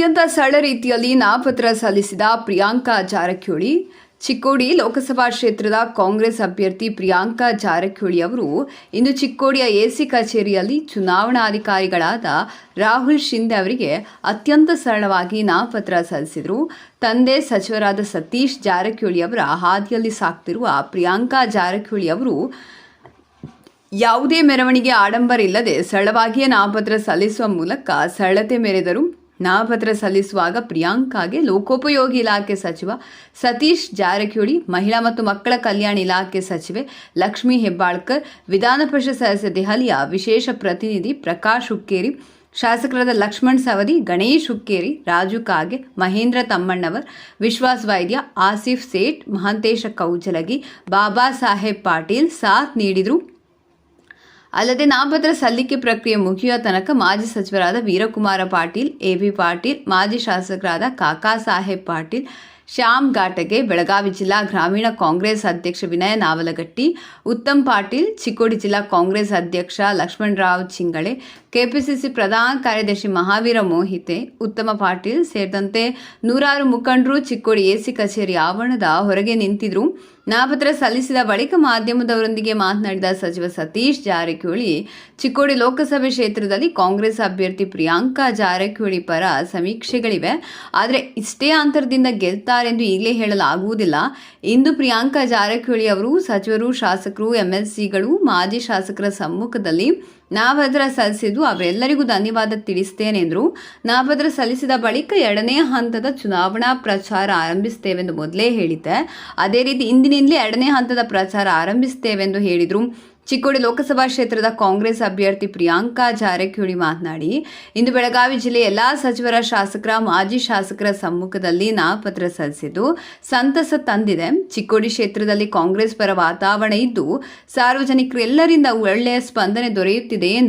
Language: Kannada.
ಅತ್ಯಂತ ಸರಳ ರೀತಿಯಲ್ಲಿ ನಾಮಪತ್ರ ಸಲ್ಲಿಸಿದ ಪ್ರಿಯಾಂಕಾ ಜಾರಕಿಹೊಳಿ, ಚಿಕ್ಕೋಡಿ ಲೋಕಸಭಾ ಕ್ಷೇತ್ರದ ಕಾಂಗ್ರೆಸ್ ಅಭ್ಯರ್ಥಿ ಪ್ರಿಯಾಂಕಾ ಜಾರಕಿಹೊಳಿ ಅವರು ಇಂದು ಚಿಕ್ಕೋಡಿಯ ಎಸಿ ಕಚೇರಿಯಲ್ಲಿ ಚುನಾವಣಾಧಿಕಾರಿಗಳಾದ ರಾಹುಲ್ ಶಿಂದೆ ಅವರಿಗೆ ಅತ್ಯಂತ ಸರಳವಾಗಿ ನಾಮಪತ್ರ ಸಲ್ಲಿಸಿದರು. ತಂದೆ ಸಚಿವರಾದ ಸತೀಶ್ ಜಾರಕಿಹೊಳಿ ಅವರ ಹಾದಿಯಲ್ಲಿ ಸಾಕ್ತಿರುವ ಪ್ರಿಯಾಂಕಾ ಜಾರಕಿಹೊಳಿ ಅವರು ಯಾವುದೇ ಮೆರವಣಿಗೆ ಆಡಂಬರ ಇಲ್ಲದೆ ಸರಳವಾಗಿಯೇ ನಾಮಪತ್ರ ಸಲ್ಲಿಸುವ ಮೂಲಕ ಸರಳತೆ ಮೆರೆದರು ನಾಮಪತ್ರ ಸಲ್ಲಿಸುವಾಗ ಪ್ರಿಯಾಂಕಾಗೆ ಲೋಕೋಪಯೋಗಿ ಇಲಾಖೆ ಸಚಿವ ಸತೀಶ್ ಜಾರಕಿಹೊಳಿ, ಮಹಿಳಾ ಮತ್ತು ಮಕ್ಕಳ ಕಲ್ಯಾಣ ಇಲಾಖೆ ಸಚಿವೆ ಲಕ್ಷ್ಮೀ ಹೆಬ್ಬಾಳ್ಕರ್, ವಿಧಾನ ಪರಿಷತ್ ಸದಸ್ಯ ದೆಹಲಿಯ ವಿಶೇಷ ಪ್ರತಿನಿಧಿ ಪ್ರಕಾಶ್ ಹುಕ್ಕೇರಿ, ಶಾಸಕರಾದ ಲಕ್ಷ್ಮಣ್ ಸವದಿ, ಗಣೇಶ್ ಹುಕ್ಕೇರಿ, ರಾಜು ಕಾಗೆ, ಮಹೇಂದ್ರ ತಮ್ಮಣ್ಣವರ್, ವಿಶ್ವಾಸ್ ವೈದ್ಯ, ಆಸಿಫ್ ಸೇಠ್, ಮಹಾಂತೇಶ ಕೌಜಲಗಿ, ಬಾಬಾ ಸಾಹೇಬ್ ಪಾಟೀಲ್ ಸಾಥ್ ನೀಡಿದರು. ಅಲ್ಲದೆ ನಾಮಪತ್ರ ಸಲ್ಲಿಕೆ ಪ್ರಕ್ರಿಯೆ ಮುಗಿಯುವ ತನಕ ಮಾಜಿ ಸಚಿವರಾದ ವೀರಕುಮಾರ ಪಾಟೀಲ್ ಎಬಿ ಪಾಟೀಲ್ ಮಾಜಿ ಶಾಸಕರಾದ ಕಾಕಾ ಸಾಹೇಬ್ ಪಾಟೀಲ್ ಶ್ಯಾಮ್ ಘಾಟಗೆ ಬೆಳಗಾವಿ ಜಿಲ್ಲಾ ಗ್ರಾಮೀಣ ಕಾಂಗ್ರೆಸ್ ಅಧ್ಯಕ್ಷ ವಿನಯ ನಾವಲಗಟ್ಟಿ, ಉತ್ತಮ್ ಪಾಟೀಲ್, ಚಿಕ್ಕೋಡಿ ಜಿಲ್ಲಾ ಕಾಂಗ್ರೆಸ್ ಅಧ್ಯಕ್ಷ ಲಕ್ಷ್ಮಣರಾವ್ ಚಿಂಗಳೆ, ಕೆಪಿಸಿಸಿ ಪ್ರಧಾನ ಕಾರ್ಯದರ್ಶಿ ಮಹಾವೀರ ಮೋಹಿತೆ, ಉತ್ತಮ ಪಾಟೀಲ್ ಸೇರಿದಂತೆ ನೂರಾರು ಮುಖಂಡರು ಚಿಕ್ಕೋಡಿ ಎಸಿ ಕಚೇರಿ ಆವರಣದ ಹೊರಗೆ ನಿಂತಿದ್ರು. ನಾಮಪತ್ರ ಸಲ್ಲಿಸಿದ ಬಳಿಕ ಮಾಧ್ಯಮದವರೊಂದಿಗೆ ಮಾತನಾಡಿದ ಸಚಿವ ಸತೀಶ್ ಜಾರಕಿಹೊಳಿ, ಚಿಕ್ಕೋಡಿ ಲೋಕಸಭೆ ಕ್ಷೇತ್ರದಲ್ಲಿ ಕಾಂಗ್ರೆಸ್ ಅಭ್ಯರ್ಥಿ ಪ್ರಿಯಾಂಕಾ ಜಾರಕಿಹೊಳಿ ಪರ ಸಮೀಕ್ಷೆಗಳಿವೆ. ಆದರೆ ಇಷ್ಟೇ ಅಂತರದಿಂದ ಗೆಲ್ತಾರೆಂದು ಈಗಲೇ ಹೇಳಲಾಗುವುದಿಲ್ಲ. ಇಂದು ಪ್ರಿಯಾಂಕಾ ಜಾರಕಿಹೊಳಿ ಅವರು ಸಚಿವರು, ಶಾಸಕರು, ಎಂಎಲ್ಸಿಗಳು, ಮಾಜಿ ಶಾಸಕರ ಸಮ್ಮುಖದಲ್ಲಿ ನಾವದ್ರ ಸಲ್ಲಿಸಿದ್ದು, ಅವರೆಲ್ಲರಿಗೂ ಧನ್ಯವಾದ ತಿಳಿಸ್ತೇನೆ ಎಂದರು. ನಾಮಪತ್ರ ಸಲ್ಲಿಸಿದ ಬಳಿಕ ಎರಡನೇ ಹಂತದ ಚುನಾವಣಾ ಪ್ರಚಾರ ಆರಂಭಿಸುತ್ತೇವೆಂದು ಮೊದಲೇ ಹೇಳಿದ್ದೆ. ಅದೇ ರೀತಿ, ಇಂದಿನಿಂದಲೇ ಎರಡನೇ ಹಂತದ ಪ್ರಚಾರ ಆರಂಭಿಸ್ತೇವೆಂದು ಹೇಳಿದರು. ಚಿಕ್ಕೋಡಿ ಲೋಕಸಭಾ ಕ್ಷೇತ್ರದ ಕಾಂಗ್ರೆಸ್ ಅಭ್ಯರ್ಥಿ ಪ್ರಿಯಾಂಕಾ ಜಾರಕಿಹೊಳಿ ಮಾತನಾಡಿ, ಇಂದು ಬೆಳಗಾವಿ ಜಿಲ್ಲೆ ಎಲ್ಲಾ ಸಚಿವರ ಶಾಸಕರ, ಮಾಜಿ ಶಾಸಕರ ಸಮ್ಮುಖದಲ್ಲಿ ನಾಮಪತ್ರ ಸಲ್ಲಿಸಿದ್ದು ಸಂತಸ ತಂದಿದೆ. ಚಿಕ್ಕೋಡಿ ಕ್ಷೇತ್ರದಲ್ಲಿ ಕಾಂಗ್ರೆಸ್ ಪರ ವಾತಾವರಣ ಇದ್ದು, ಸಾರ್ವಜನಿಕರೆಲ್ಲರಿಂದ ಒಳ್ಳೆಯ ಸ್ಪಂದನೆ ದೊರೆಯುತ್ತಿದೆ ಎಂದರು.